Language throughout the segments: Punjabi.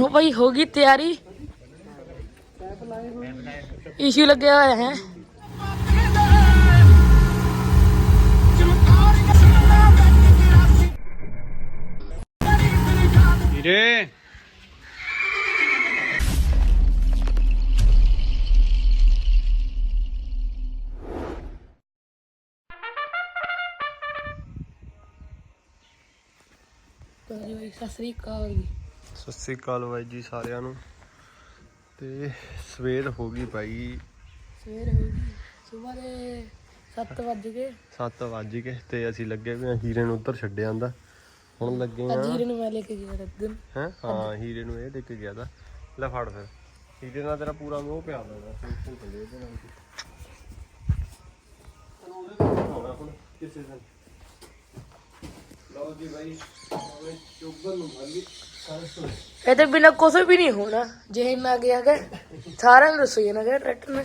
ਹੋ ਭਾਈ ਹੋ ਗਈ ਤਿਆਰੀ ਇਸ਼ੂ ਲੱਗਿਆ ਹੋਇਆ ਹੈ ਵੀਰੇ ਜੀ ਭਾਈ ਸਤਿ ਸ੍ਰੀ ਅਕਾਲ ਜੀ ਸਤਿ ਸ੍ਰੀ ਅਕਾਲ ਬਾਈ ਜੀ ਸਾਰਿਆਂ ਨੂੰ। ਤੇ ਸਵੇਰ ਹੋ ਗਈ ਭਾਈ ਸਵੇਰ ਹੋ ਗਈ। ਸਵੇਰ ਦੇ 7 ਵੱਜ ਗਏ। 7 ਵੱਜ ਗਏ ਤੇ ਅਸੀਂ ਲੱਗੇ ਵੀ ਹੀਰੇ ਨੂੰ ਉੱਧਰ ਛੱਡਿਆ ਆਂਦਾ ਹੁਣ ਲੱਗੇ ਆ ਹੀਰੇ ਨੂੰ ਮੈਂ ਲੈ ਕੇ ਗਿਆ ਰੱਦਨ ਹੈ? ਹਾਂ ਹੀਰੇ ਨੂੰ ਇਹ ਦੇ ਕੇ ਗਿਆ ਦਾ ਲੈ ਫੜ ਫਿਰ। ਹੀਰੇ ਨਾਲ ਤੇਰਾ ਪੂਰਾ ਮੋਹ ਪਿਆ ਦਾ ਸਿੰਪਲ ਚੱਲੇ ਇਹਦੇ ਨਾਲ। ਕਿਸੇ ਦਿਨ। ਲਓ ਜੀ ਭਾਈ હવે ਚੁੱਗਲ ਨੂੰ ਭਾਲੀ ਸਰਸੋ ਇਹ ਤੇ ਬਿਨਾ ਕੁਛ ਵੀ ਨਹੀਂ ਹੋਣਾ। ਜੇ ਮੈਂ ਗਿਆ ਕਿ ਸਾਰਿਆਂ ਨੂੰ ਰਸੋਈ ਨਾ ਗਿਆ ਟਰੈਕਟਰ ਨੇ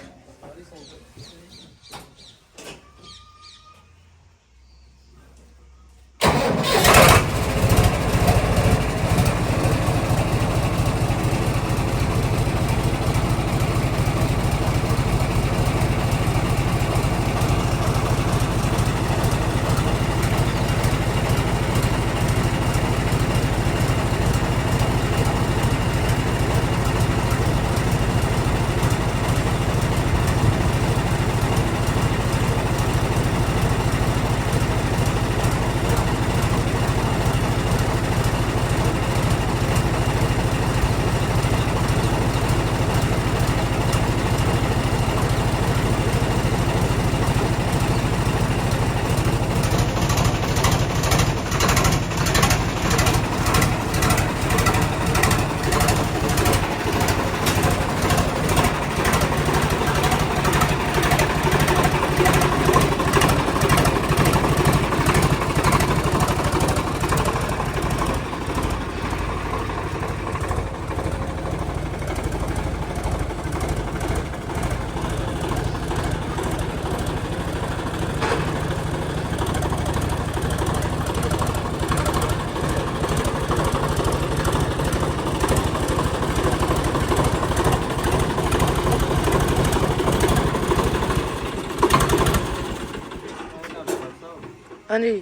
ਹਾਂਜੀ।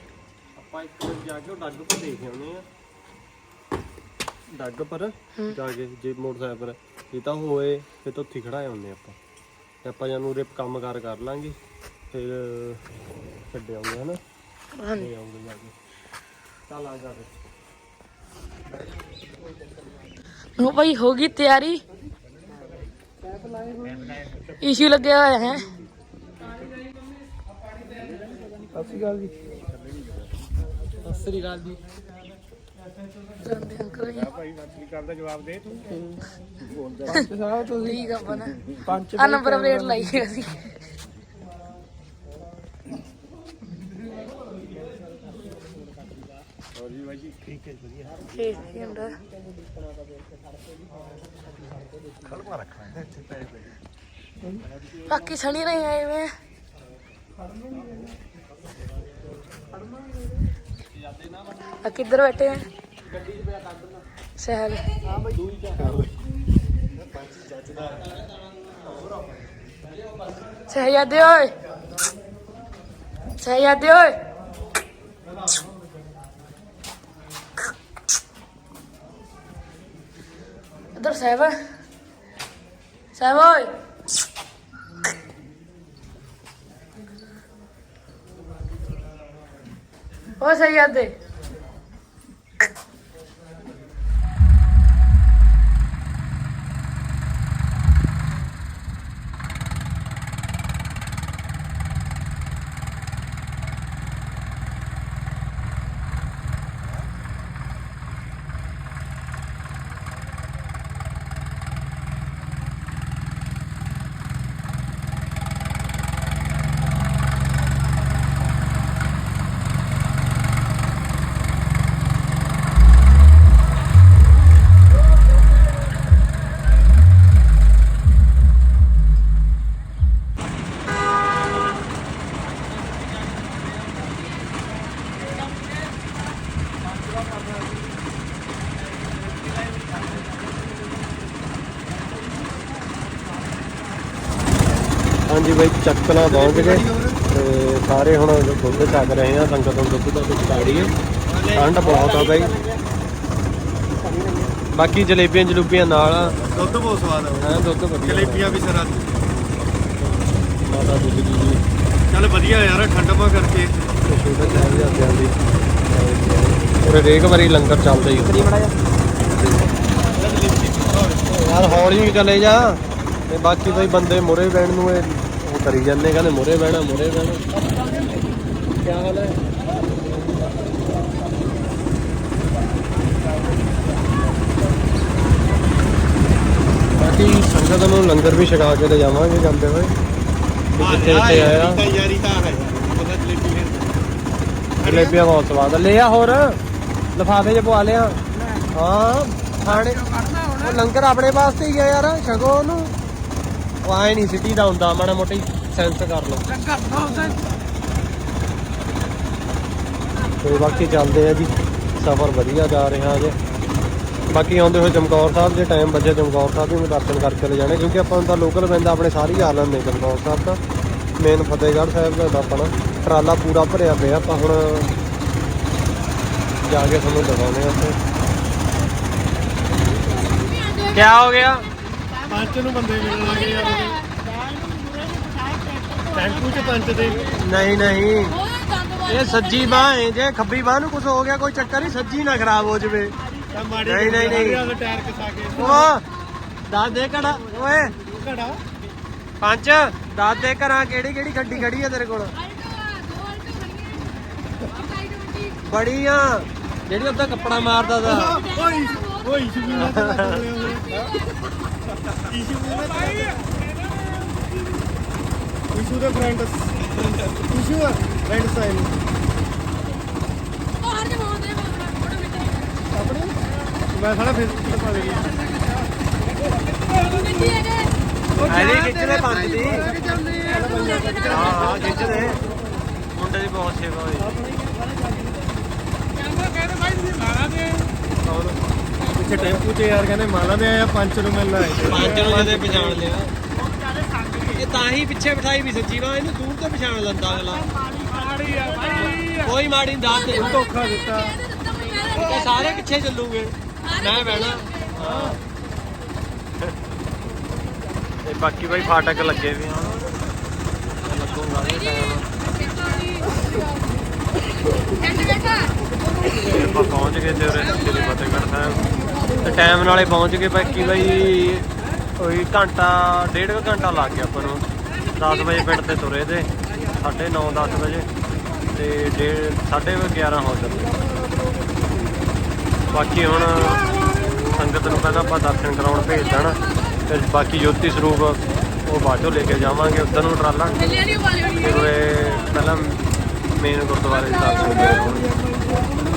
ਆਪਾਂ ਇੱਕ ਵਾਰ ਜਾ ਕੇ ਉਹ ਡੱਗ ਪਰ ਦੇਖ ਆਉਨੇ ਆ ਡੱਗ ਪਰ ਜਾ ਕੇ ਜੇ ਮੋਟਰਸਾਈਕਲ ਪਰ ਇਹ ਤਾਂ ਹੋਏ ਫਿਰ ਤਾਂ ਉੱਥੇ ਖੜਾਏ ਹੁੰਨੇ ਆਪਾਂ। ਤੇ ਆਪਾਂ ਜਾਨੂੰ ਰਿਪ ਕੰਮ ਕਾਰ ਕਰ ਲਾਂਗੇ ਫਿਰ ਛੱਡ ਆਉਂਦੇ ਹਨਾ ਹਾਂਜੀ। ਲੈ ਆਉਂਗੇ ਜਾ ਕੇ। ਚੱਲ ਆ ਜਾ ਫਿਰ। ਹੋ ਭਾਈ ਹੋ ਗਈ ਤਿਆਰੀ। ਇਸ਼ੂ ਲੱਗਿਆ ਹੋਇਆ ਹੈ। ਸਤਿ ਸ਼੍ਰੀ ਅਕਾਲ ਜੀ। ਸਤਿ ਸ੍ਰੀ ਅਕਾਲ ਜੀ। ਅੰਕਲ ਜੀ ਭਾਈ ਸਤਿ ਸ਼੍ਰੀ ਅਕਾਲ ਦਾ ਜਵਾਬ ਦੇ ਤੂੰ ਸਾਹ ਤੂੰ ਠੀਕ ਆ ਬਣਾ ਆ ਨੰਬਰ ਪਲੇਟ ਲਾਈ ਹੈ ਅਸੀਂ। ਹੋਰ ਜੀ ਬਾਈ ਜੀ ਠੀਕ ਹੈ ਵਧੀਆ ਠੀਕ ਹੀ ਹੁੰਦਾ ਖਲਵਾ ਰੱਖਣਾ ਇੱਥੇ ਪੈ ਪੈ ਬਾਕੀ ਸਣੀ ਨਹੀਂ ਆਏ ਮੈਂ ਆ ਕਿੱਧਰ ਬੈਠੇ ਆ? ਸਹਿਲ। ਸਹਿਜਾਦੇ ਓਏ। ਸਹਿਜਾਦੇ ਓਏ। ਇਧਰ ਸਹਿਬ। ਸਹਿਬ ਓਏ। ਓ ਸਹਿਜਾਦੇ ਹਾਂਜੀ ਚੱਕਣਾ ਪਹੁੰਚ ਗਏ ਤੇ ਸਾਰੇ ਹੁਣ ਦੁੱਧ ਚੱਕ ਰਹੇ ਆ ਸੰਗਤ ਨੂੰ ਦੁੱਧ ਦਾ ਕੁਝ ਕਾੜੀਏ ਠੰਡ ਬਹੁਤ ਆ ਬਾਈ। ਬਾਕੀ ਜਲੇਬੀਆਂ ਜਲੂਬੀਆਂ ਨਾਲ ਆ। ਦੁੱਧ ਬਹੁਤ ਸਵਾਦ ਆ ਹੈ ਦੁੱਧ ਵਧੀਆ ਜਲੇਬੀਆਂ ਵੀ ਸਰਾਂ ਮਾਤਾ ਦੁੱਧ ਦੀ ਜੀ। ਚੱਲ ਵਧੀਆ ਯਾਰ ਠੰਡਮਾ ਕਰਕੇ। ਤੇ ਛੋਟੇ ਸਾਹਿਬ ਜਾਂਦਿਆਂ ਦੀ ਔਰ ਹਰੇਕ ਵਾਰੀ ਲੰਗਰ ਚੱਲਦਾ ਹੀ ਯਾਰ ਹੌਲੀ ਚਲੇ ਜਾ। ਤੇ ਬਾਕੀ ਬਈ ਬੰਦੇ ਮੁਰੇ ਬੈਣ ਨੂੰ ਇਹ ਕਰੀ ਜਾਂਦੇ ਕਹਿੰਦੇ ਮੁਰੇ ਬਹਿਣਾ ਮੁਰੇ ਬਹਿਣਾ। ਕੀ ਹਾਲ ਹੈ? ਬਾਕੀ ਸੰਗਤ ਨੂੰ ਲੰਗਰ ਵੀ ਛਕਾ ਕੇ ਲੈ ਜਾਵਾਂਗੇ ਜਾਂਦੇ ਹੋਏ। ਜਿੱਥੇ ਜਿੱਥੇ ਆਇਆ। ਯਾਰੀ ਤਾਂ ਹੈ। ਉਹਦਾ ਜਲੇਬੀ ਹੈ। ਜਲੇਬੀਆਂ ਬਹੁਤ ਸਵਾਦ। ਲੈ ਆ ਹੋਰ। ਲਫਾਫੇ 'ਚ ਪਵਾ ਲਿਆ। ਹਾਂ ਖਾਣੇ। ਉਹ ਲੰਗਰ ਆਪਣੇ ਵਾਸਤੇ ਹੀ ਆ ਯਾਰ ਛਕੋ ਉਹਨੂੰ। ਉਹ ਆਏ ਨਹੀਂ ਸਿੱਧੀ ਦਾ ਹੁੰਦਾ ਮਾੜਾ ਮੋਟੀ। ਸੈਂਸ ਕਰ ਲਓ। ਤੇ ਬਾਕੀ ਚੱਲਦੇ ਆ ਜੀ। ਸਫ਼ਰ ਵਧੀਆ ਜਾ ਰਿਹਾ ਅਜੇ ਬਾਕੀ ਆਉਂਦੇ ਹੋਏ ਚਮਕੌਰ ਸਾਹਿਬ ਜੇ ਟਾਈਮ ਬਚੇ ਚਮਕੌਰ ਸਾਹਿਬ ਵੀ ਮੈਂ ਦਰਸ਼ਨ ਕਰਕੇ ਲੈ ਜਾਣੇ ਕਿਉਂਕਿ ਆਪਾਂ ਨੂੰ ਤਾਂ ਲੋਕਲ ਪੈਂਦਾ ਆਪਣੇ ਸਾਰੇ ਆ ਲੈਂਦੇ ਚਮਕੌਰ ਸਾਹਿਬ ਦਾ ਮੇਨ ਫਤਿਹਗੜ੍ਹ ਸਾਹਿਬ ਦਾ ਆਪਣਾ ਟਰਾਲਾ ਪੂਰਾ ਭਰਿਆ ਪਿਆ ਆਪਾਂ ਹੁਣ ਜਾ ਕੇ ਤੁਹਾਨੂੰ ਦਿਖਾਉਂਦੇ ਆ ਉੱਥੇ। ਕੀ ਹੋ ਗਿਆ? ਪੰਜ ਨੂੰ ਬੰਦੇ ਮਿਲਣ ਲੱਗੇ ਯਾਰ ਟੈਂਪੂ ਚ ਪੰਜ ਦੇ ਨਹੀਂ ਨਹੀਂ। ਇਹ ਸੱਜੀ ਬਾਹ ਹੈ ਜੇ ਖੱਬੀ ਬਾਹ ਨੂੰ ਕੁਝ ਹੋ ਗਿਆ ਕੋਈ ਚੱਕਰ ਨਹੀਂ ਸੱਜੀ ਨਾ ਖਰਾਬ ਹੋ ਜਵੇ। ਤਾਂ ਮਾੜੀ ਨਹੀਂ, ਨਹੀਂ, ਨਹੀਂ। ਟਾਇਰ ਕਸਾ ਕੇ। ਉਹ ਦੱਸ ਦੇ ਕੜਾ ਓਏ। ਘੜਾ? ਪੰਜ ਦੱਸ ਦੇ ਘਰਾਂ ਕਿਹੜੀ ਕਿਹੜੀ ਗੱਡੀ ਖੜੀ ਆ ਤੇਰੇ ਕੋਲ? ਬੜੀਆਂ। ਜਿਹੜੀ ਉੱਤੇ ਕੱਪੜਾ ਮਾਰਦਾ ਦਾ ਓਏ ਓਏ ਸ਼ੁਗੀਨਾ ਤੇ ਲੱਗ ਲਿਆ ਇਸ਼ੂ ਨਾ ਇਸ਼ੂ ਦੇ ਫਰੈਂਡ ਇਸ਼ੂ ਫਰੈਂਡ ਸਾਈਨ ਆਪਣੇ? ਮੈਂ ਸਾਲਾ ਫੇਸਬੁੱਕ ਤੇ ਪਾ ਦੇਗੀ ਐਵੇਂ ਖਿੱਚ ਲੈ ਪੰਜ ਦੀ। ਹਾਂ ਹਾਂ ਖਿੱਚ ਦੇ ਮੁੰਡੇ ਦੀ ਬਹੁਤ ਸੇਵਾ ਹੋਈ। ਪਿੱਛੇ ਟੈਂਪੂ 'ਚ ਯਾਰ ਕਹਿੰਦੇ ਮਾਲਾ ਦੇ ਆਇਆ ਪੰਜ ਨੂੰ ਮਿਲਣਾ ਹੈ ਪੰਜ ਨੂੰ ਜਦੇ ਪਛਾਣ ਲਿਆ। ਤਾਂ ਹੀ ਪਿੱਛੇ ਬਿਠਾਈ ਵੀ ਸੱਚੀ ਵਾ, ਇਹਨੂੰ ਦੂਰ ਤੋਂ ਪਛਾਣ ਲੈਂਦਾ ਅਗਲਾ। ਕੋਈ ਮਾੜੀ ਨੀ ਦੱਸ ਧੋਖਾ ਦਿੱਤਾ ਤੇ ਸਾਰੇ ਪਿੱਛੇ ਚੱਲੂਗੇ। ਮੈਂ ਬਹਿਣਾ। ਇਹ ਬਾਕੀ ਬਾਈ ਫਾਟਕ ਲੱਗੇ ਵੀ ਆ। ਲੱਗੂਗਾ ਤੇ ਆਪਾਂ ਪਹੁੰਚ ਗਏ ਤੇ ਉਰੇ ਸ੍ਰੀ ਫਤਿਹਗੜ੍ਹ ਸਾਹਿਬ। ਤੇ ਟਾਈਮ ਨਾਲੇ ਪਹੁੰਚ ਗਏ ਬਾਕੀ ਬਾਈ ਕੋਈ ਘੰਟਾ, ਡੇਢ ਕੁ ਘੰਟਾ ਲੱਗ ਗਿਆ ਆਪਾਂ ਨੂੰ। 10 ਵਜੇ ਪਿੰਡ ਤੇ ਤੁਰੇ ਤੇ 9:30 10 ਵਜੇ। ਤੇ ਡੇਢ 11:30 ਹੋ ਚੱਲੇ ਬਾਕੀ ਹੁਣ ਸੰਗਤ ਨੂੰ ਪਹਿਲਾਂ ਆਪਾਂ ਦਰਸ਼ਨ ਕਰਾਉਣ ਭੇਜ ਦੇਣਾ। ਤੇ ਬਾਕੀ ਜੋਤੀ ਸਰੂਪ ਉਹ ਬਾਅਦੋਂ ਲੈ ਕੇ ਜਾਵਾਂਗੇ, ਉਧਰ ਨੂੰ ਟਰਾਲਾ। ਫਿਰ ਉਰੇ ਪਹਿਲਾਂ ਮੇਨ ਗੁਰਦੁਆਰੇ ਦੇ ਦਰਸ਼ਨ ਕਰਾਉਣਗੇ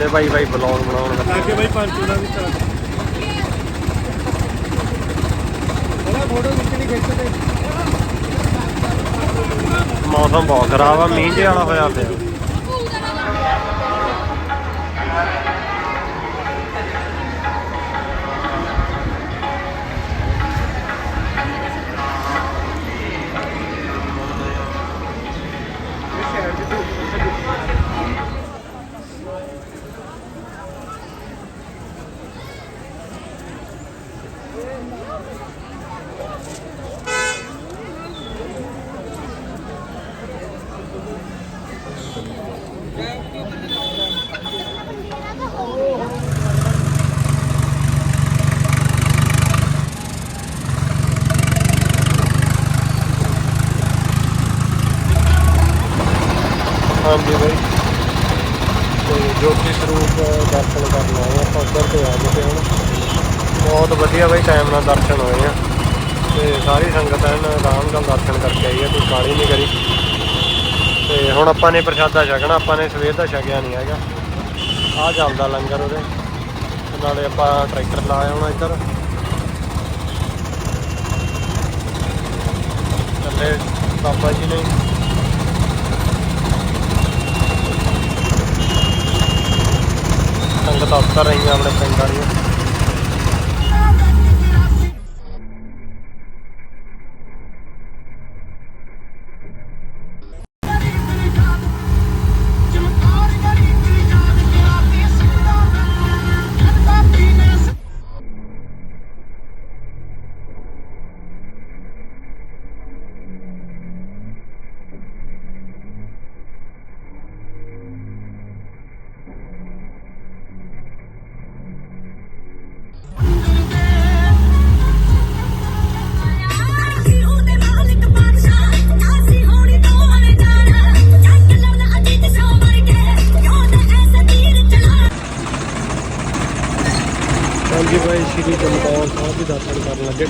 ਦੋਨੇ ਭਾਈ ਭਾਈ ਬਲੌਗ ਬਣਾਉਣ ਲੱਗੇ ਲਾ ਕੇ ਬਾਈ ਪੰਜ ਦਾ ਵੀ ਚੱਲ ਬੜਾ ਫੋਟੋ ਖਿੱਚਣੀ ਖਿੱਚਦੇ ਮੌਸਮ ਬਹੁਤ ਖਰਾਬ ਆ ਮੀਂਹ ਜਿਹੇ ਵਾਲਾ ਹੋਇਆ ਪਿਆ ਹਾਂਜੀ ਬਾਈ ਤੇ ਜੋਤੀ ਸਰੂਪ ਦਰਸ਼ਨ ਕਰਨ ਆਏ ਆ ਆਪਾਂ ਉੱਧਰ ਤੇ ਆ ਗਏ ਹੁਣ ਬਹੁਤ ਵਧੀਆ ਬਾਈ ਟਾਈਮ ਨਾਲ ਦਰਸ਼ਨ ਹੋਏ ਆ ਤੇ ਸਾਰੀ ਸੰਗਤ ਐਨ ਆਰਾਮ ਨਾਲ ਦਰਸ਼ਨ ਕਰਕੇ ਆਈ ਆ ਕੋਈ ਕਾਲੀ ਨਹੀਂ ਕਰੀ ਤੇ ਹੁਣ ਆਪਾਂ ਨੇ ਪ੍ਰਸ਼ਾਦਾ ਛਕਣਾ, ਆਪਾਂ ਨੇ ਸਵੇਰ ਦਾ ਛਕਿਆ ਨਹੀਂ ਹੈਗਾ। ਆ ਚੱਲਦਾ ਲੰਗਰ ਉਹਦੇ ਨਾਲੇ ਆਪਾਂ ਟਰੈਕਟਰ ਲਾਇਆ ਹੁਣ ਇੱਧਰ। ਥੱਲੇ ਬਾਬਾ ਜੀ ਨੇ। ਸੰਗਤ ਉਤਰ ਰਹੀਆਂ ਆਪਣੇ ਪਿੰਡ ਵਾਲੀਆਂ।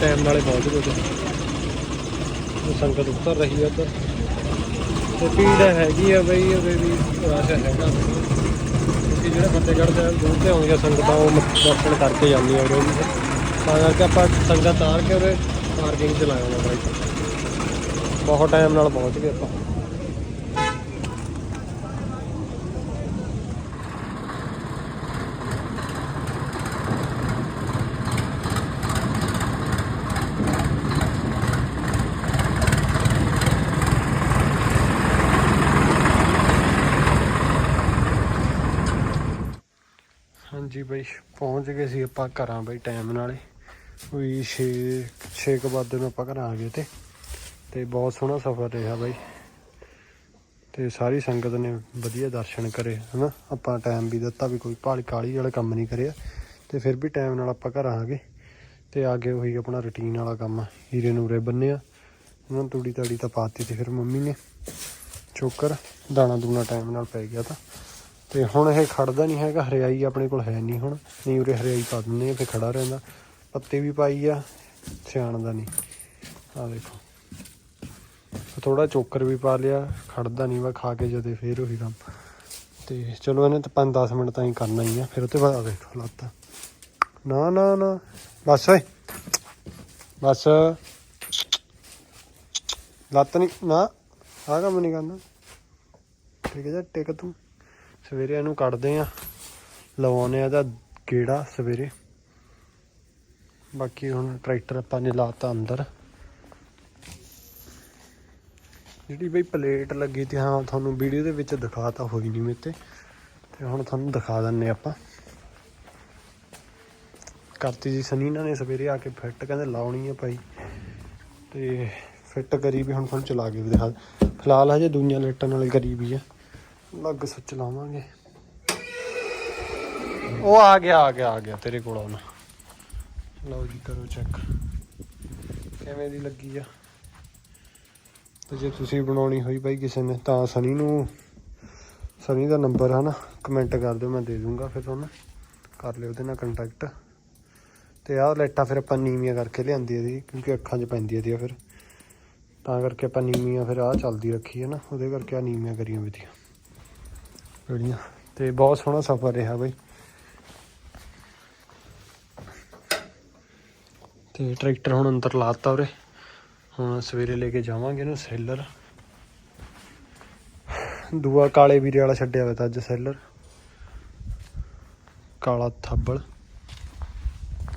ਟਾਈਮ ਨਾਲੇ ਪਹੁੰਚ ਗਏ ਤੇ ਸੰਗਤ ਉੱਤਰ ਰਹੀ ਹੈ ਤਾਂ। ਤੇ ਭੀੜ ਹੈਗੀ ਆ ਬਈ, ਉਹਦੇ ਵੀ ਰਸ਼ ਹੈਗਾ। ਕਿਉਂਕਿ ਜਿਹੜੇ ਫਤਿਹਗੜ੍ਹ ਸਾਹਿਬ ਦੂਰ ਤੇ ਆਉਂਦੀਆਂ ਸੰਗਤਾਂ, ਉਹ ਦਰਸ਼ਨ ਕਰਕੇ ਜਾਂਦੀਆਂ ਉਰੇ ਤਾਂ ਕਰਕੇ ਆਪਾਂ ਸੰਗਤ ਤਾਰ ਕੇ ਉਰੇ ਪਾਰਕਿੰਗ 'ਚ ਲਾਇਆ ਹੋਣਾ ਬਾਈਕ ਬਹੁਤ ਟਾਈਮ ਨਾਲ ਪਹੁੰਚ ਗਏ ਆਪਾਂ ਹਾਂਜੀ ਬਈ ਪਹੁੰਚ ਗਏ ਸੀ ਆਪਾਂ ਘਰਾਂ ਬਈ ਟਾਈਮ ਨਾਲੇ। ਕੋਈ 6 6 ਕੁ ਵਜੇ ਨੂੰ ਆਪਾਂ ਘਰਾਂ ਆ ਗਏ ਤੇ। ਤੇ ਬਹੁਤ ਸੋਹਣਾ ਸਫ਼ਰ ਰਿਹਾ ਬਾਈ। ਤੇ ਸਾਰੀ ਸੰਗਤ ਨੇ ਵਧੀਆ ਦਰਸ਼ਨ ਕਰੇ, ਹਨਾ? ਆਪਾਂ ਟਾਈਮ ਵੀ ਦਿੱਤਾ ਵੀ ਕੋਈ ਭਾਲੀ ਕਾਲੀ ਵਾਲਾ ਕੰਮ ਨਹੀਂ ਕਰਿਆ। ਤੇ ਫਿਰ ਵੀ ਟਾਈਮ ਨਾਲ ਆਪਾਂ ਘਰ ਆ ਗਏ। ਤੇ ਆ ਕੇ ਉਹੀ ਆਪਣਾ ਰੁਟੀਨ ਵਾਲਾ ਕੰਮ ਹੀਰੇ ਨੂਰੇ ਬੰਨਿਆ ਉਹਨਾਂ ਨੂੰ ਤੂੜੀ ਤਾੜੀ ਤਾਂ ਪਾਤੀ ਤੇ ਫਿਰ ਮੰਮੀ ਨੇ। ਚੋਕਰ ਦਾਣਾ ਦੂਣਾ ਟਾਈਮ ਨਾਲ ਪੈ ਗਿਆ ਤਾਂ। ਤੇ ਹੁਣ ਇਹ ਖੜਦਾ ਨਹੀਂ ਹੈਗਾ, ਹਰਿਆਈ ਆਪਣੇ ਕੋਲ ਹੈ ਨਹੀਂ ਹੁਣ। ਨਹੀਂ ਉਰੇ ਹਰਿਆਈ ਪਾ ਦਿੰਦੇ ਆ, ਫਿਰ ਖੜਾ ਰਹਿੰਦਾ। ਪੱਤੇ ਵੀ ਪਾਈ ਆ, ਸਿਆਣ ਦਾ ਨਹੀਂ। ਆ ਦੇਖੋ। ਥੋੜਾ ਚੋਕਰ ਵੀ ਪਾ ਲਿਆ, ਖੜਦਾ ਨਹੀਂ ਵਾ, ਖਾ ਕੇ ਜਦੇ ਫੇਰ ਉਹੀ ਕੰਮ। ਤੇ ਚਲੋ ਇਹਨੇ ਤਾਂ 5-10 ਮਿੰਟ ਤਾਂ ਹੀ ਕਰਨਾ ਹੀ ਆ, ਫਿਰ ਉਹ ਤੋਂ ਬਾਅਦ ਆ ਦੇਖੋ ਲੱਤ। ਨਾ ਨਾ ਨਾ। ਬਸ ਓਏ। ਬਸ। ਲੱਤ ਨਹੀਂ, ਨਾ। ਆ ਕੰਮ ਨਹੀਂ ਕਰਨਾ। ਠੀਕ ਹੈ ਜੀ, ਟਿਕ ਤੂੰ। ਸਵੇਰੇ ਇਹਨੂੰ ਕੱਢਦੇ ਆ ਲਵਾਉਨੇ ਆ ਦਾ ਗੇੜਾ ਸਵੇਰੇ। ਬਾਕੀ ਹੁਣ ਟਰੈਕਟਰ ਆਪਾਂ ਨੇ ਲਾਤਾ ਅੰਦਰ। ਜਿਹੜੀ ਬਈ ਪਲੇਟ ਲੱਗੀ ਤੇ ਹਾਂ, ਤੁਹਾਨੂੰ ਵੀਡੀਓ ਦੇ ਵਿੱਚ ਦਿਖਾਤਾ ਹੋਈ ਨਹੀਂ ਮੇਤੇ ਤੇ ਹੁਣ ਤੁਹਾਨੂੰ ਦਿਖਾ ਦਿੰਨੇ ਆਪਾਂ। ਕਰਤੀ ਜੀ ਸਨੀਨਾ ਨੇ ਸਵੇਰੇ ਆ ਕੇ ਫਿੱਟ ਕਹਿੰਦੇ ਲਾਉਣੀ ਆ ਭਾਈ। ਤੇ ਫਿੱਟ ਕਰੀ ਵੀ ਹੁਣ ਤੁਹਾਨੂੰ ਚਲਾ ਕੇ ਵੀ ਦਿਖਾ ਫਿਲਹਾਲ ਹਜੇ ਦੁਨੀਆ ਲੈਟਾਂ ਨਾਲ ਕਰੀ ਵੀ ਆ। ਲੱਗ ਸੁੱਚ ਲਾਵਾਂਗੇ। ਉਹ ਆ ਗਿਆ ਆ ਗਿਆ ਆ ਗਿਆ ਤੇਰੇ ਕੋਲ ਆਉਣਾ ਲਓ ਜੀ, ਕਰੋ ਚੈੱਕ ਕਿਵੇਂ ਦੀ ਲੱਗੀ ਆ? ਤੇ ਜੇ ਤੁਸੀਂ ਬਣਾਉਣੀ ਹੋਈ ਬਾਈ ਕਿਸੇ ਨੇ, ਤਾਂ ਸਨੀ ਨੂੰ, ਸਨੀ ਦਾ ਨੰਬਰ ਹੈ ਨਾ ਕਮੈਂਟ ਕਰ ਦਿਓ, ਮੈਂ ਦੇ ਦੂੰਗਾ ਫਿਰ ਤੁਹਾਨੂੰ। ਕਰ ਲਿਓ ਉਹਦੇ ਨਾਲ ਕੰਟੈਕਟ ਤੇ ਆਹ ਲਾਈਟਾਂ ਫਿਰ ਆਪਾਂ ਨੀਵੀਆਂ ਕਰਕੇ ਲਿਆਂਦੀ ਇਹਦੀ, ਕਿਉਂਕਿ ਅੱਖਾਂ 'ਚ ਪੈਂਦੀ ਇਹਦੀ ਫਿਰ। ਤਾਂ ਕਰਕੇ ਆਪਾਂ ਨੀਵੀਆਂ ਫਿਰ ਆਹ ਚੱਲਦੀ ਰੱਖੀ ਹੈ ਨਾ, ਉਹਦੇ ਕਰਕੇ ਆ ਨੀਵੀਆਂ ਕਰੀਆਂ ਵੀਆਂ ਜਿਹੜੀਆਂ ਤੇ ਬਹੁਤ ਸੋਹਣਾ ਸਫ਼ਰ ਰਿਹਾ ਬਈ। ਤੇ ਟਰੈਕਟਰ ਹੁਣ ਅੰਦਰ ਲਾਤਾ ਉਰੇ। ਹੁਣ ਸਵੇਰੇ ਲੈ ਕੇ ਜਾਵਾਂਗੇ ਇਹਨੂੰ ਸੈਲਰ। ਦੂਆ ਕਾਲੇ ਵੀਰੇ ਵਾਲਾ ਛੱਡਿਆ ਹੋਇਆ ਤਾਂ ਅੱਜ ਸੈਲਰ। ਕਾਲਾ ਥੱਬਲ।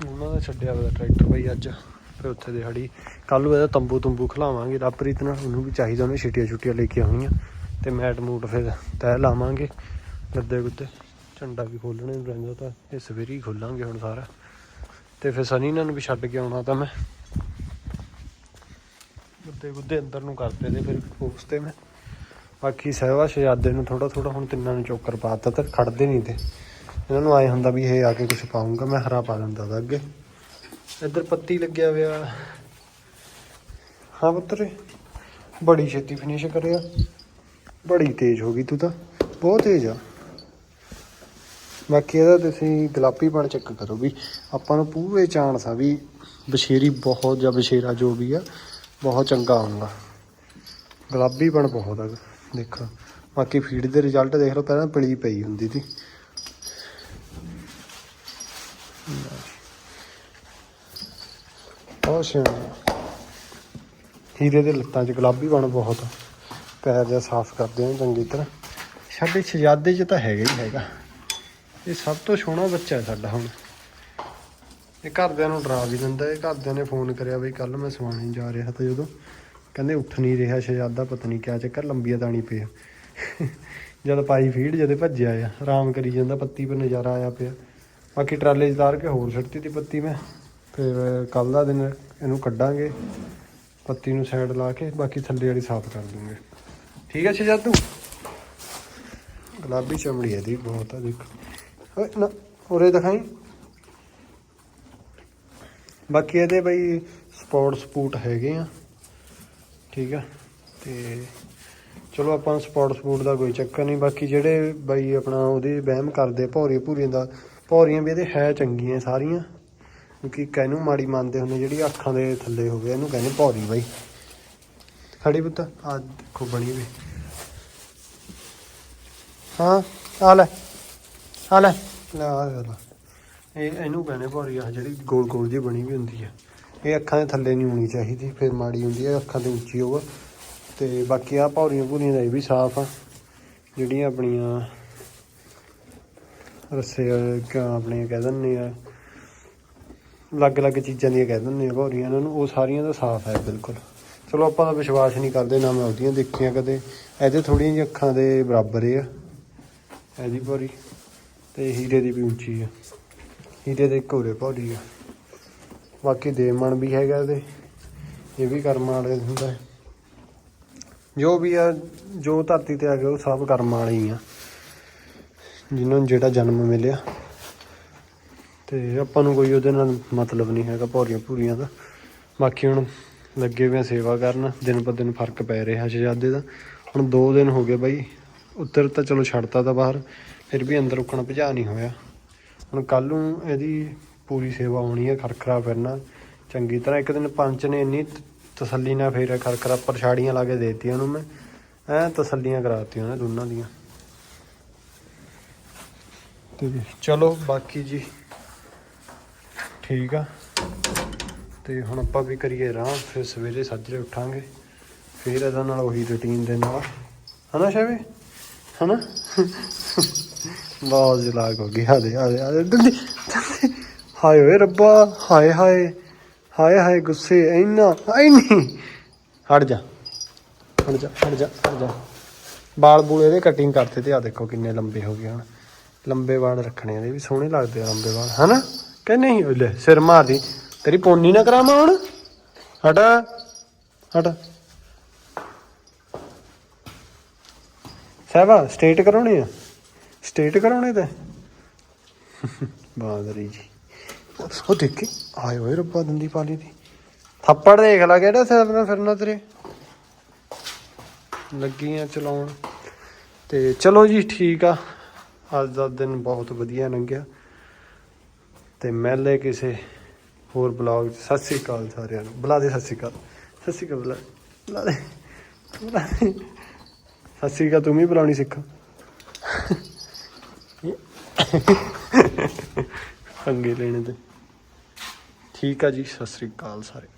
ਉਹਨਾਂ ਦਾ ਛੱਡਿਆ ਹੋਇਆ ਟਰੈਕਟਰ ਬਈ ਅੱਜ। ਫਿਰ ਉੱਥੇ ਦਿਹਾੜੀ। ਹੜੀ ਕੱਲ ਨੂੰ ਇਹਦਾ ਤੰਬੂ ਤੁੰਬੂ ਖਲਾਵਾਂਗੇ। ਰੱਬਰੀਤ ਨਾਲ ਉਹਨੂੰ ਵੀ ਚਾਹੀਦਾ ਉਹਨੇ ਛਿੱਟੀਆਂ ਛੁੱਟੀਆਂ ਲੈ ਕੇ ਆਉਣੀਆਂ। ਤੇ ਮੈਟ ਮੂਟ ਫਿਰ ਤਹਿ ਲਾਵਾਂਗੇ, ਗੱਦੇ ਗੁੱਦੇ। ਝੰਡਾ ਵੀ ਖੋਲਣੇ ਨੂੰ ਤਾਂ, ਇਹ ਸਵੇਰੇ ਹੀ ਖੋਲਾਂਗੇ ਹੁਣ ਸਾਰਾ। ਤੇ ਫਿਰ ਸਨੀ ਇਹਨਾਂ ਨੂੰ ਵੀ ਛੱਡ ਕੇ ਆਉਣਾ ਤਾਂ ਮੈਂ। ਗੁੱਦੇ ਗੁੱਦੇ ਅੰਦਰ ਨੂੰ ਕਰਤੇ ਤੇ ਫਿਰ ਉਸ ਤੇ ਮੈਂ। ਬਾਕੀ ਸਹਿਵਾ ਸ਼ਹਿਜ਼ਾਦੇ ਨੂੰ ਥੋੜਾ ਥੋੜਾ ਹੁਣ ਤਿੰਨਾਂ ਨੂੰ ਚੋਕਰ ਪਾਤਾ ਤੇ ਖੜਦੇ ਨਹੀਂ ਤੇ। ਇਹਨਾਂ ਨੂੰ ਆਏ ਹੁੰਦਾ ਵੀ ਇਹ ਆ ਕੇ ਕੁਝ ਪਾਉਂਗਾ ਮੈਂ ਹਰਾ ਪਾ ਦਿੰਦਾ ਦਾ ਅੱਗੇ। ਇੱਧਰ ਪੱਤੀ ਲੱਗਿਆ ਹੋਇਆ। ਹਾਂ ਪੁੱਤਰ, ਬੜੀ ਛੇਤੀ ਫਿਨਿਸ਼ ਕਰਿਆ। ਬੜੀ ਤੇਜ਼ ਹੋ ਗਈ ਤੂੰ ਤਾਂ। ਬਹੁਤ ਤੇਜ਼ ਆ। ਬਾਕੀ ਇਹਦਾ ਤੁਸੀਂ ਗੁਲਾਬੀਪਣ ਚੈੱਕ ਕਰੋ ਵੀ ਆਪਾਂ ਨੂੰ ਪੂਰੇ ਚਾਂਸ ਆ ਵੀ ਬਸ਼ੇਰੀ ਬਹੁਤ ਜਾਂ ਬਸ਼ੇਰਾ ਜੋ ਵੀ ਆ, ਬਹੁਤ ਚੰਗਾ ਆਉਂਗਾ ਗੁਲਾਬੀਪਣ ਬਹੁਤ ਆ। ਦੇਖੋ, ਬਾਕੀ ਫੀਡ ਦੇ ਰਿਜ਼ਲਟ ਦੇਖ ਲਓ, ਪਹਿਲਾਂ ਪਲੀ ਪਈ ਹੁੰਦੀ ਸੀ। ਬਹੁਤ ਸੋਹਣਾ ਹੀਰੇ ਦੇ ਲੱਤਾਂ 'ਚ ਗੁਲਾਬੀ ਬਣ ਬਹੁਤ ਆ। ਪੈਰ ਜਿਹਾ ਸਾਫ਼ ਕਰਦੇ ਹਾਂ ਚੰਗੀ ਤਰ੍ਹਾਂ। ਸਾਡੇ ਸ਼ਹਿਜ਼ਾਦੇ 'ਚ ਤਾਂ ਹੈਗਾ ਹੀ ਹੈਗਾ। ਇਹ ਸਭ ਤੋਂ ਸੋਹਣਾ ਬੱਚਾ ਹੈ ਸਾਡਾ ਹੁਣ। ਇਹ ਘਰਦਿਆਂ ਨੂੰ ਡਰਾ ਵੀ ਦਿੰਦਾ ਇਹ ਘਰਦਿਆਂ ਨੇ ਫੋਨ ਕਰਿਆ ਬਈ ਕੱਲ ਮੈਂ ਸਵਾਣੇ ਜਾ ਰਿਹਾ ਤਾਂ ਜਦੋਂ ਕਹਿੰਦੇ ਉੱਠ ਨਹੀਂ ਰਿਹਾ ਸ਼ਹਿਜ਼ਾਦਾ, ਪਤਾ ਨਹੀਂ ਕਿਆ ਚੱਕਰ, ਲੰਬੀਆਂ ਦਾਣੀ ਪਿਆ ਜਦ ਪਾਈ ਫੀਡ ਜਦੇ ਭੱਜਿਆ ਆ। ਆਰਾਮ ਕਰੀ ਜਾਂਦਾ, ਪੱਤੀ 'ਤੇ ਨਜ਼ਾਰਾ ਆਇਆ ਪਿਆ। ਬਾਕੀ ਟਰਾਲੇ 'ਚ ਤਾਰ ਕੇ ਹੋਰ ਛੱਡਤੀ ਤੀ ਪੱਤੀ ਮੈਂ। ਫਿਰ ਕੱਲ ਦਾ ਦਿਨ ਇਹਨੂੰ ਕੱਢਾਂਗੇ। ਪੱਤੀ ਨੂੰ ਸਾਈਡ ਲਾ ਕੇ, ਬਾਕੀ ਥੱਲੇ ਵਾਲੀ ਸਾਫ਼ ਕਰ ਦੂੰਗੇ। ਠੀਕ ਹੈ ਸ਼ਹਿਜ਼ਾਦੂ ਗੁਲਾਬੀ ਚਮੜੀ ਹੈ ਦੀ ਬਹੁਤ ਆ ਦੇਖ। ਓਏ, ਨਾ, ਉਰੇ ਦਿਖਾਈ। ਬਾਕੀ ਇਹਦੇ ਬਈ ਸਪੋਰਟ ਸਪੂਟ ਹੈਗੇ ਆ। ਠੀਕ ਆ, ਤੇ ਚਲੋ ਆਪਾਂ ਸਪੋਰਟ ਸਪੂਟ ਦਾ ਕੋਈ ਚੱਕਰ ਨਹੀਂ। ਬਾਕੀ ਜਿਹੜੇ ਬਈ ਆਪਣਾ ਉਹਦੇ ਵਹਿਮ ਕਰਦੇ ਭੌਰੀ ਭੂਰੀਆਂ ਦਾ, ਭੌਰੀਆਂ ਵੀ ਇਹਦੇ ਹੈ ਚੰਗੀਆਂ ਸਾਰੀਆਂ। ਕਿਉਂਕਿ ਕਹਿਨੂੰ ਮਾੜੀ ਮੰਨਦੇ ਹੁੰਦੇ ਜਿਹੜੀ ਅੱਖਾਂ ਦੇ ਥੱਲੇ ਹੋਵੇ ਇਹਨੂੰ ਕਹਿੰਦੇ ਭੌਰੀ ਬਾਈ। ਖੜੀ ਪੁੱਤ। ਆ ਦੇਖੋ ਬਣੀ ਵੀ ਹਾਂ ਆ ਲੈ ਆ ਲੈ। ਲੈ ਆ ਲੈ ਇਹ ਇਹਨੂੰ ਕਹਿੰਦੇ ਭੌਰੀ ਆ ਜਿਹੜੀ ਗੋਲ ਗੋਲ ਜਿਹੀ ਬਣੀ ਵੀ ਹੁੰਦੀ ਆ। ਇਹ ਅੱਖਾਂ ਦੇ ਥੱਲੇ ਨਹੀਂ ਹੋਣੀ ਚਾਹੀਦੀ ਫਿਰ ਮਾੜੀ ਹੁੰਦੀ ਹੈ ਅੱਖਾਂ ਦੇ ਉੱਚੀ ਹੋਵੇ ਤੇ ਬਾਕੀ ਆ ਭੌਰੀਆਂ ਭੂਰੀਆਂ ਦਾ ਇਹ ਵੀ ਸਾਫ਼ ਆ। ਜਿਹੜੀਆਂ ਆਪਣੀਆਂ ਰੱਸੇ ਆ, ਆਪਣੀਆਂ ਕਹਿ ਦਿੰਦੇ ਆ। ਅਲੱਗ-ਅਲੱਗ ਚੀਜ਼ਾਂ ਦੀਆਂ ਕਹਿ ਦਿੰਦੇ ਆ ਭੌਰੀਆਂ ਇਹਨਾਂ ਨੂੰ। ਉਹ ਸਾਰੀਆਂ ਦਾ ਸਾਫ਼ ਹੈ ਬਿਲਕੁਲ। ਚਲੋ ਆਪਾਂ ਤਾਂ ਵਿਸ਼ਵਾਸ ਨਹੀਂ ਕਰਦੇ ਨਾ ਮੈਂ ਉਹਦੀਆਂ ਦੇਖੀਆਂ ਕਦੇ। ਇਹਦੇ ਥੋੜੀਆਂ ਜਿਹੀਆਂ ਅੱਖਾਂ ਦੇ ਬਰਾਬਰ ਆ। ਇਹਦੀ ਭੌਰੀ। ਤੇ ਹੀਰੇ ਦੀ ਵੀ ਉੱਚੀ ਆ। ਹੀਰੇ ਦੇ ਘੋਰੇ ਭੌਰੀ ਆ। ਬਾਕੀ ਦੇਮਣ ਵੀ ਹੈਗਾ ਇਹਦੇ। ਇਹ ਵੀ ਕਰਮ ਵਾਲੇ ਹੁੰਦਾ ਹੈ। ਜੋ ਵੀ ਆ, ਜੋ ਧਰਤੀ ਤੇ ਆ ਗਿਆ, ਉਹ ਸਭ ਕਰਮ ਵਾਲੇ ਹੀ ਆ। ਜਿਨ੍ਹਾਂ ਨੂੰ ਜਿਹੜਾ ਜਨਮ ਮਿਲਿਆ। ਤੇ ਆਪਾਂ ਨੂੰ ਕੋਈ ਉਹਦੇ ਨਾਲ ਮਤਲਬ ਨਹੀਂ ਹੈਗਾ ਭੌਰੀਆਂ ਭੂਰੀਆਂ ਦਾ। ਬਾਕੀ ਹੁਣ ਲੱਗੇ ਹੋਏ ਆ ਸੇਵਾ ਕਰਨ, ਦਿਨ ਪਰ ਦਿਨ ਫ਼ਰਕ ਪੈ ਰਿਹਾ ਸ਼ਹਿਜ਼ਾਦੇ ਦਾ। ਹੁਣ 2 ਦਿਨ ਹੋ ਗਏ ਬਾਈ, ਉੱਤਰ ਤਾਂ ਚਲੋ ਛੱਡਤਾ ਤਾਂ ਬਾਹਰ, ਫਿਰ ਵੀ ਅੰਦਰ ਰੁਕਣ ਭਜਾ ਨਹੀਂ ਹੋਇਆ। ਹੁਣ ਕੱਲ ਨੂੰ ਇਹਦੀ ਪੂਰੀ ਸੇਵਾ ਹੋਣੀ ਹੈ ਖਰਖਰਾ ਫਿਰਨਾ। ਚੰਗੀ ਤਰ੍ਹਾਂ ਇੱਕ ਦਿਨ ਪੰਚ ਨੇ ਇੰਨੀ ਤ- ਤਸੱਲੀ ਨਾਲ ਫੇਰ ਖਰਖਰਾ ਪਰਛਾੜੀਆਂ ਲਾ ਕੇ ਦੇਤੀਆਂ ਉਹਨੂੰ ਮੈਂ। ਐ ਤਸੱਲੀਆਂ ਕਰਾਤੀਆਂ ਉਹਨੇ ਦੋਨਾਂ ਦੀਆਂ। ਤੇ ਚਲੋ ਬਾਕੀ ਜੀ, ਠੀਕ ਆ। ਤੇ ਹੁਣ ਆਪਾਂ ਵੀ ਕਰੀਏ ਆਰਾਮ ਫਿਰ ਸਵੇਰੇ ਸੱਜਰੇ ਉੱਠਾਂਗੇ। ਫਿਰ ਇਹਦਾ ਨਾਲ ਉਹੀ ਰੁਟੀਨ ਦੇ ਨਾਲ। ਹਨਾ ਸ਼ਾਵੇ ਹਨਾ? ਬਹੁਤ ਜਲਾਕ ਹੋ ਗਈ। ਹਾਲੇ ਹਾਲੇ ਹਾਲੇ ਹਾਏ ਓਏ ਰੱਬਾ, ਹਾਏ ਹਾਏ। ਹਾਏ ਹਾਏ, ਗੁੱਸੇ, ਇੰਨਾ, ਇੰਨੀ। ਹਟ ਜਾ। ਹਟ ਜਾ ਹਟ ਜਾ ਹਟ ਜਾ। ਬਾਲ ਬੂਲ ਇਹਦੇ ਕਟਿੰਗ ਕਰਤੇ ਤੇ ਆ ਦੇਖੋ ਕਿੰਨੇ ਲੰਬੇ ਹੋ ਗਏ ਹੁਣ। ਲੰਬੇ ਵਾਲ ਰੱਖਣੇ ਇਹਦੇ ਵੀ ਸੋਹਣੇ ਲੱਗਦੇ ਆ ਲੰਬੇ ਵਾਲ। ਹਨਾ? ਕਿ ਨਹੀਂ ਓਏ ਲੈ, ਸਿਰ ਮਾਰਦੀ। ਤੇਰੀ ਪੋਨੀ ਨਾ ਕਰਾਵਾਂ ਹੁਣ? ਹਟ ਹਟ। ਸਾਹਿਬਾ ਸਟੇਟ ਕਰਾਉਣੇ ਆ? ਸਟੇਟ ਕਰਾਉਣੇ ਤੇ? ਬਾਦਰੀ ਜੀ। ਉਹ ਦੇਖੀ, ਆਏ ਓਏ ਰੱਬਾ ਦੰਦੀ ਪਾਲੀ ਦੀ। ਥੱਪੜ ਦੇਖ ਲੈ ਕਿਹੜਾ ਸਾਹਿਬ ਨਾਲ ਫਿਰਨਾ ਤੇਰੇ। ਲੱਗੀਆਂ ਚਲਾਉਣ। ਤੇ ਚਲੋ ਜੀ, ਠੀਕ ਆ। ਅੱਜ ਦਾ ਦਿਨ ਬਹੁਤ ਵਧੀਆ ਲੰਘਿਆ। ਤੇ ਮਿਲਦੇ ਕਿਸੇ ਹੋਰ ਬਲੌਗ 'ਚ ਸਤਿ ਸ੍ਰੀ ਅਕਾਲ ਸਾਰਿਆਂ ਨੂੰ। ਬੁਲਾ ਦੇ, ਸਤਿ ਸ੍ਰੀ ਅਕਾਲ। ਸਤਿ ਸ੍ਰੀ ਅਕਾਲ, ਬੁਲਾ ਬੁਲਾ ਦੇ। ਬੁਲਾ ਦੇ। ਸਤਿ ਸ੍ਰੀ ਅਕਾਲ, ਤੂੰ ਵੀ ਬੁਲਾਉਣੀ ਸਿੱਖ। ਅੰਗੇ ਲੈਣੇ ਤੇ। ਠੀਕ ਆ ਜੀ, ਸਤਿ ਸ੍ਰੀ ਅਕਾਲ ਸਾਰੇ।